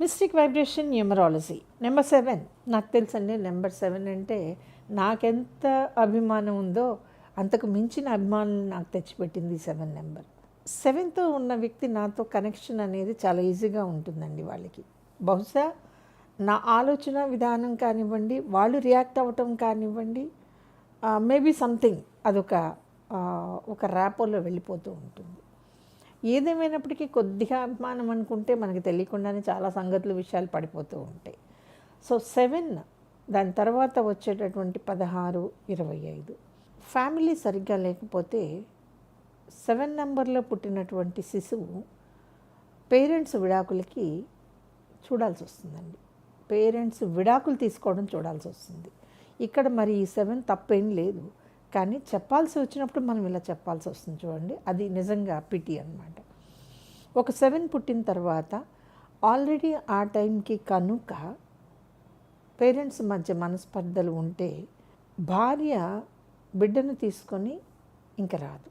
Mystic vibration numerology number seven నాకు తెలుసండి number seven అంటే నాకెంత అభిమానం ఉందో అంతకు మించిన అభిమానం నాకు తెచ్చిపెట్టింది సెవెన్ నెంబర్ సెవెన్తో ఉన్న వ్యక్తి నాతో కనెక్షన్ అనేది చాలా ఈజీగా ఉంటుందండి వాళ్ళకి. బహుశా నా ఆలోచన విధానం కానివ్వండి వాళ్ళు రియాక్ట్ అవ్వటం కానివ్వండి మేబీ సంథింగ్ అదొక ఒక ర్యాపోలో వెళ్ళిపోతూ ఉంటుంది. ఏదేమైనప్పటికీ కొద్దిగా అభిమానం అనుకుంటే మనకి తెలియకుండానే చాలా సంగతులు విషయాలు పడిపోతూ ఉంటాయి. సో సెవెన్ దాని తర్వాత వచ్చేటటువంటి పదహారు ఇరవై ఐదు. ఫ్యామిలీ సరిగ్గా లేకపోతే సెవెన్ నెంబర్లో పుట్టినటువంటి శిశువు పేరెంట్స్ విడాకులకి చూడాల్సి వస్తుందండి. పేరెంట్స్ విడాకులు తీసుకోవడం చూడాల్సి వస్తుంది. ఇక్కడ మరి ఈ సెవెన్ తప్పేం లేదు. కానీ చెప్పాల్సి వచ్చినప్పుడు మనం ఇలా చెప్పాల్సి వస్తుంది చూడండి. అది నిజంగా పిటి అన్నమాట. ఒక సెవెన్ పుట్టిన తర్వాత ఆల్రెడీ ఆ టైంకి కనుక పేరెంట్స్ మధ్య మనస్పర్ధలు ఉంటే భార్య బిడ్డను తీసుకొని ఇంక రాదు.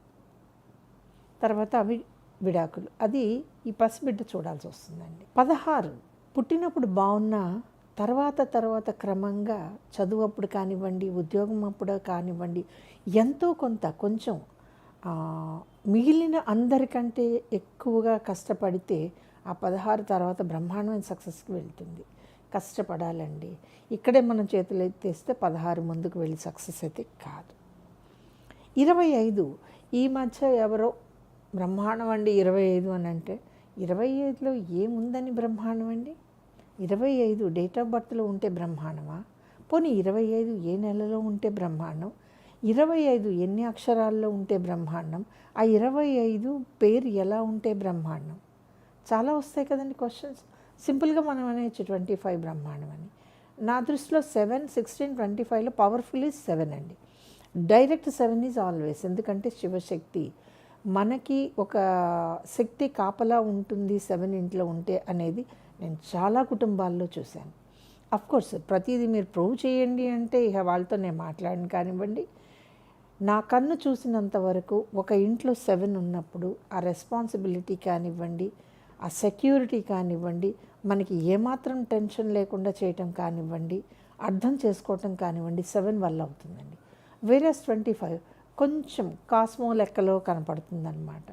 తర్వాత అవి విడాకులు. అది ఈ పసిబిడ్డ చూడాల్సి వస్తుందండి. పదహారు. పుట్టినప్పుడు బాగున్నా తర్వాత తర్వాత క్రమంగా చదువు అప్పుడు కానివ్వండి ఉద్యోగం అప్పుడు కానివ్వండి ఎంతో కొంత కొంచెం మిగిలిన అందరికంటే ఎక్కువగా కష్టపడితే ఆ పదహారు తర్వాత బ్రహ్మాండమైన సక్సెస్కి వెళ్తుంది. కష్టపడాలండి. ఇక్కడే మనం చేతులు ఎత్తేస్తే పదహారు ముందుకు వెళ్ళి సక్సెస్ అయితే కాదు. ఇరవై ఐదు ఈ మధ్య ఎవరో బ్రహ్మాండం అండి ఇరవై ఐదు అని అంటే ఇరవై ఐదులో ఏముందని బ్రహ్మాండం అండి? ఇరవై ఐదు డేట్ ఆఫ్ బర్త్లో ఉంటే బ్రహ్మాండమా? పోనీ ఇరవై ఐదు ఏ నెలలో ఉంటే బ్రహ్మాండం? ఇరవై ఐదు ఎన్ని అక్షరాల్లో ఉంటే బ్రహ్మాండం? ఆ ఇరవై ఐదు పేరు ఎలా ఉంటే బ్రహ్మాండం? చాలా వస్తాయి కదండి క్వశ్చన్స్. సింపుల్గా మనం అనేచ్చు ట్వంటీ ఫైవ్ బ్రహ్మాండం అని. నా దృష్టిలో సెవెన్ సిక్స్టీన్ ట్వంటీ ఫైవ్లో పవర్ఫుల్ ఈజ్ సెవెన్ అండి. Direct seven is always. ఎందుకంటే శివశక్తి మనకి ఒక శక్తి కాపలా ఉంటుంది సెవెన్ ఇంట్లో ఉంటే అనేది నేను చాలా కుటుంబాల్లో చూశాను. కోర్స్ ప్రతిదీ మీరు ప్రూవ్ చేయండి అంటే ఇక వాళ్ళతో నేను మాట్లాడిన కానివ్వండి. నా కన్ను చూసినంత వరకు ఒక ఇంట్లో సెవెన్ ఉన్నప్పుడు ఆ రెస్పాన్సిబిలిటీ కానివ్వండి ఆ సెక్యూరిటీ కానివ్వండి మనకి ఏమాత్రం టెన్షన్ లేకుండా చేయటం కానివ్వండి అర్థం చేసుకోవటం కానివ్వండి సెవెన్ వల్ల అవుతుందండి. వేరియస్ ట్వంటీ ఫైవ్ కొంచెం కాస్మో లెక్కలో కనపడుతుందన్నమాట.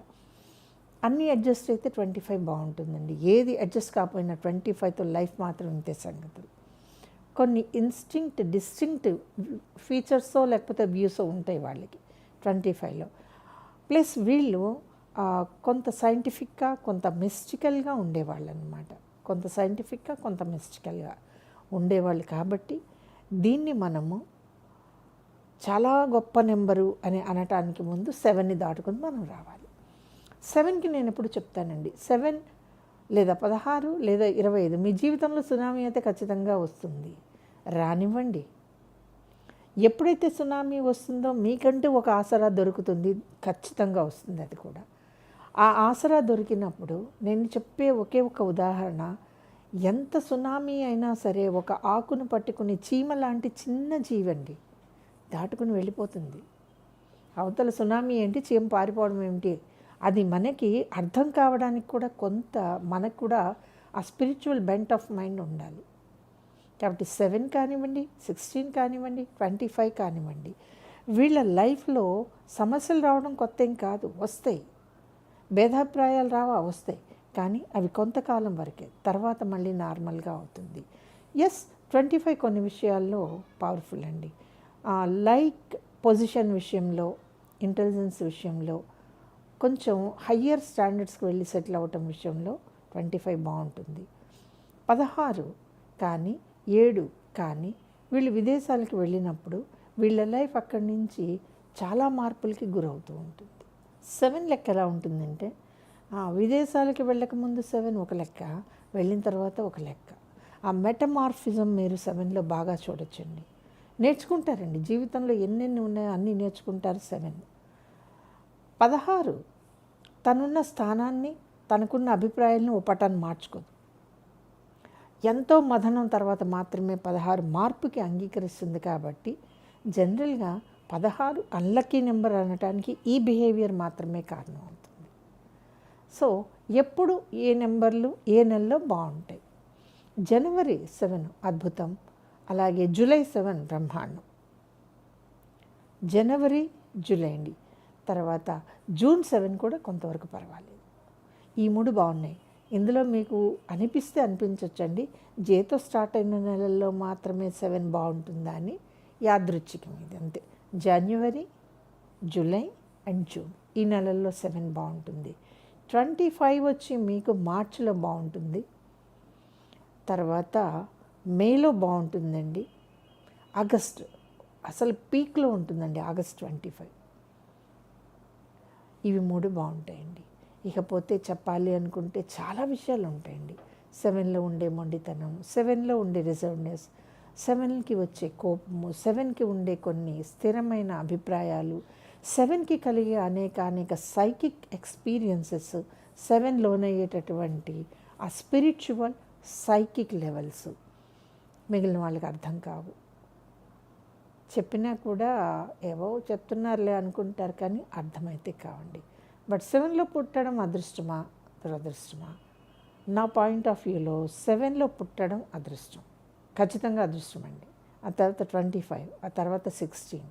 అన్నీ అడ్జస్ట్ అయితే ట్వంటీ ఫైవ్ బాగుంటుందండి. ఏది అడ్జస్ట్ కాకపోయినా ట్వంటీ ఫైవ్తో లైఫ్ మాత్రం ఇంతే సంగతులు కొన్ని ఇన్స్టింక్ట్ డిస్టింక్ట్ ఫీచర్సో లేకపోతే వ్యూసో ఉంటాయి వాళ్ళకి ట్వంటీ ఫైవ్లో. ప్లస్ వీళ్ళు కొంత సైంటిఫిక్గా కొంత మిస్టికల్గా ఉండేవాళ్ళు అనమాట కొంత సైంటిఫిక్గా కొంత మిస్టికల్గా ఉండేవాళ్ళు కాబట్టి దీన్ని మనము చాలా గొప్ప నెంబరు అని అనటానికి ముందు సెవెన్ని దాటుకొని మనం రావాలి. సెవెన్కి నేను ఎప్పుడు చెప్తానండి. సెవెన్ లేదా పదహారు లేదా ఇరవై ఐదు. మీ జీవితంలో సునామీ అయితే ఖచ్చితంగా వస్తుంది. రానివ్వండి. ఎప్పుడైతే సునామీ వస్తుందో మీకంటూ ఒక ఆసరా దొరుకుతుంది. ఖచ్చితంగా వస్తుంది అది కూడా. ఆ ఆసరా దొరికినప్పుడు నేను చెప్పే ఒకే ఒక ఉదాహరణ ఎంత సునామీ అయినా సరే ఒక ఆకును పట్టుకుని చీమ లాంటి చిన్న జీవండి దాటుకుని వెళ్ళిపోతుంది. అవతల సునామీ ఏంటి? చీమ పారిపోవడం ఏమిటి? అది మనకి అర్థం కావడానికి కూడా కొంత మనకు కూడా ఆ స్పిరిచువల్ బెంట్ ఆఫ్ మైండ్ ఉండాలి. కాబట్టి సెవెన్ కానివ్వండి సిక్స్టీన్ కానివ్వండి ట్వంటీ ఫైవ్ కానివ్వండి. వీళ్ళ లైఫ్లో సమస్యలు రావడం కొత్త ఏం కాదు వస్తాయి. భేదాభిప్రాయాలు రావా వస్తాయి. కానీ అవి కొంతకాలం వరకే తర్వాత మళ్ళీ నార్మల్గా అవుతుంది. ఎస్ ట్వంటీ ఫైవ్ కొన్ని విషయాల్లో పవర్ఫుల్ అండి. లైక్ పొజిషన్ విషయంలో ఇంటెలిజెన్స్ విషయంలో కొంచెం హయ్యర్ స్టాండర్డ్స్కి వెళ్ళి సెటిల్ అవ్వటం విషయంలో ట్వంటీ ఫైవ్ బాగుంటుంది. పదహారు కానీ ఏడు కానీ వీళ్ళు విదేశాలకు వెళ్ళినప్పుడు వీళ్ళ లైఫ్ అక్కడి నుంచి చాలా మార్పులకి గురవుతూ ఉంటుంది. సెవెన్ లెక్క ఎలా ఉంటుందంటే విదేశాలకు విదేశాలకి వెళ్ళకముందు సెవెన్ ఒక లెక్క వెళ్ళిన తర్వాత ఒక లెక్క. ఆ మెటమార్ఫిజం మీరు సెవెన్లో బాగా చూడొచ్చండి. నేర్చుకుంటారండి. జీవితంలో ఎన్నెన్ని ఉన్నాయో అన్నీ నేర్చుకుంటారు సెవెన్. పదహారు తనున్న స్థానాన్ని తనకున్న అభిప్రాయాలను ఓ పటాన్ని మార్చుకోదు. ఎంతో మదనం తర్వాత మాత్రమే పదహారు మార్పుకి అంగీకరిస్తుంది కాబట్టి జనరల్గా పదహారు అన్లక్కీ నెంబర్ అనటానికి ఈ బిహేవియర్ మాత్రమే కారణం అవుతుంది. సో ఎప్పుడు ఏ నెంబర్లు ఏ నెలలో బాగుంటాయి? జనవరి సెవెన్ అద్భుతం అలాగే జూలై సెవెన్ బ్రహ్మాండం. జనవరి జూలై అండి. తర్వాత జూన్ సెవెన్ కూడా కొంతవరకు పర్వాలేదు. ఈ మూడు బాగున్నాయి. ఇందులో మీకు అనిపిస్తే అనిపించవచ్చండి జేతో స్టార్ట్ అయిన నెలల్లో మాత్రమే సెవెన్ బాగుంటుందా అని యాదృచ్ఛికం ఇది అంతే. జనవరి జూలై అండ్ జూన్ ఈ నెలల్లో సెవెన్ బాగుంటుంది. ట్వంటీ ఫైవ్ వచ్చి మీకు మార్చిలో బాగుంటుంది. తర్వాత మేలో బాగుంటుందండి. ఆగస్ట్ అసలు పీక్లో ఉంటుందండి ఆగస్ట్ ట్వంటీ ఫైవ్. ఇవి మూడు బాగుంటాయండి. ఇకపోతే చెప్పాలి అనుకుంటే చాలా విషయాలు ఉంటాయండి. సెవెన్లో ఉండే మొండితనం సెవెన్లో ఉండే రిజర్వ్నెస్ సెవెన్కి వచ్చే కోపము సెవెన్కి ఉండే కొన్ని స్థిరమైన అభిప్రాయాలు సెవెన్కి కలిగే అనేక అనేక సైకిక్ ఎక్స్పీరియన్సెస్ సెవెన్ లోనయ్యేటటువంటి ఆ స్పిరిచువల్ సైకిక్ లెవెల్స్ మిగిలిన వాళ్ళకి అర్థం కావు. చెప్పినా కూడా ఏవో చెప్తున్నారులే అనుకుంటారు కానీ అర్థమైతే కావండి. బట్ సెవెన్లో పుట్టడం అదృష్టమా? దురదృష్టమా? నా పాయింట్ ఆఫ్ వ్యూలో సెవెన్లో పుట్టడం అదృష్టం. ఖచ్చితంగా అదృష్టం అండి. ఆ తర్వాత ట్వంటీ ఫైవ్ ఆ తర్వాత సిక్స్టీన్.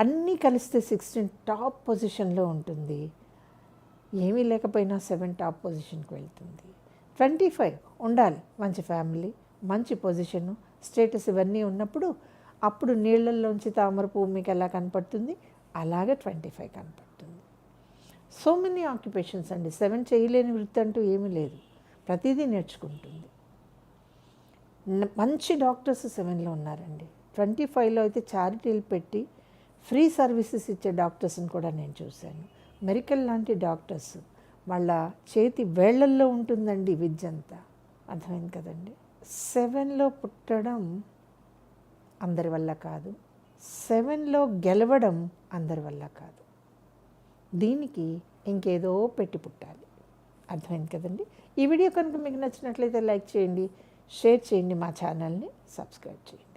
అన్నీ కలిస్తే సిక్స్టీన్ టాప్ పొజిషన్లో ఉంటుంది. ఏమీ లేకపోయినా సెవెన్ టాప్ పొజిషన్కి వెళ్తుంది. ట్వంటీ ఫైవ్ ఉండాలి. మంచి ఫ్యామిలీ మంచి పొజిషను స్టేటస్ ఇవన్నీ ఉన్నప్పుడు అప్పుడు నీళ్ళల్లోంచి తామర పువ్వు మీకు ఎలా కనపడుతుంది? అలాగే ట్వంటీ ఫైవ్ కనపడుతుంది. సో మెనీ ఆక్యుపేషన్స్ అండి. సెవెన్ చేయలేని వృత్తి అంటూ ఏమీ లేదు. ప్రతిదీ నేర్చుకుంటుంది. మంచి డాక్టర్స్ సెవెన్లో ఉన్నారండి. ట్వంటీ ఫైవ్లో అయితే చారిటీలు పెట్టి ఫ్రీ సర్వీసెస్ ఇచ్చే డాక్టర్స్ని కూడా నేను చూశాను. మెరికల్ లాంటి డాక్టర్స్. మళ్ళా చేతి వేళ్ళల్లో ఉంటుందండి విద్య అంతా. అర్థమైంది కదండి? సెవెన్లో పుట్టడం అందరి వల్ల కాదు. సెవెన్లో గెలవడం అందరి వల్ల కాదు. దీనికి ఇంకేదో పెట్టి పుట్టాలి. అర్థమైంది కదండి? ఈ వీడియో కనుక మీకు నచ్చినట్లయితే లైక్ చేయండి షేర్ చేయండి మా ఛానల్ని సబ్స్క్రైబ్ చేయండి.